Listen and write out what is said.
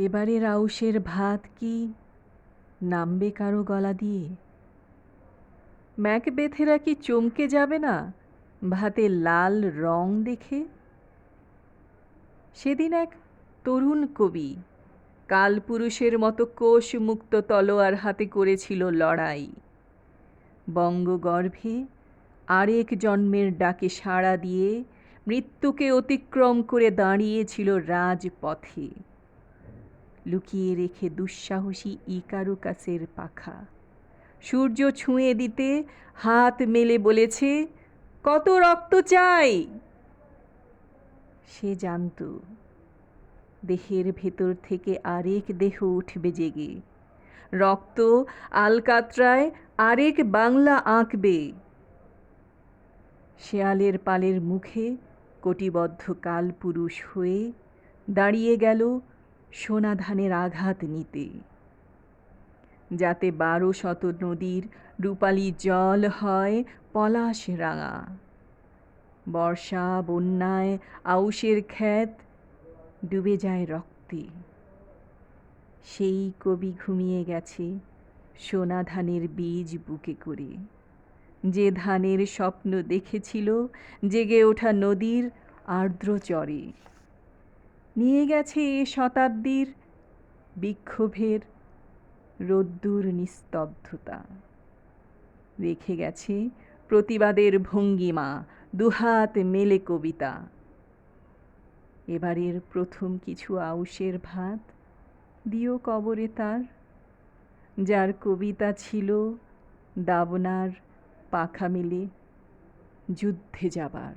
এবারের আউশের ভাত কি নামবে কারও গলা দিয়ে? ম্যাকবেথেরা কি চমকে যাবে না ভাতে লাল রং দেখে? সেদিন এক তরুণ কবি কালপুরুষের মতো কোষ মুক্ত তলোয়ার হাতে করেছিল লড়াই। বঙ্গগর্ভে আরেক জন্মের ডাকে সাড়া দিয়ে মৃত্যুকে অতিক্রম করে দাঁড়িয়েছিল রাজপথে। লুকিয়ে রেখে দুঃসাহসী ইকারুকাসের পাখা। সূর্য ছুঁয়ে দিতে হাত মেলে বলেছে, কত রক্ত চাই? সে জানত, দেহের ভেতর থেকে আরেক দেহ উঠবে জেগে। রক্ত আলকাত্রায় আরেক বাংলা আঁকবে। শেয়ালের পালের মুখে কোটিবদ্ধ কালপুরুষ হয়ে দাঁড়িয়ে গেল সোনা ধানের আঘাত নিতে। যাতে বারো শত নদীর রূপালি জল হয় পলাশ রাঙা। বর্ষা, বন্যায় আউশের খ্যাত ডুবে যায় রক্তে। সেই কবি ঘুমিয়ে গেছে সোনা ধানের বীজ বুকে করে। যে ধানের স্বপ্ন দেখেছিল জেগে ওঠা নদীর আর্দ্র চরে। নিয়ে গেছে এ শতাব্দীর বিক্ষোভের রোদ্দুর নিস্তব্ধতা। রেখে গেছে প্রতিবাদের ভঙ্গিমা, দুহাত মেলে কবিতা। এবারের প্রথম কিছু আউশের ভাত দিও কবরে তার, যার কবিতা ছিল দাবনার পাখা মেলে যুদ্ধে যাবার।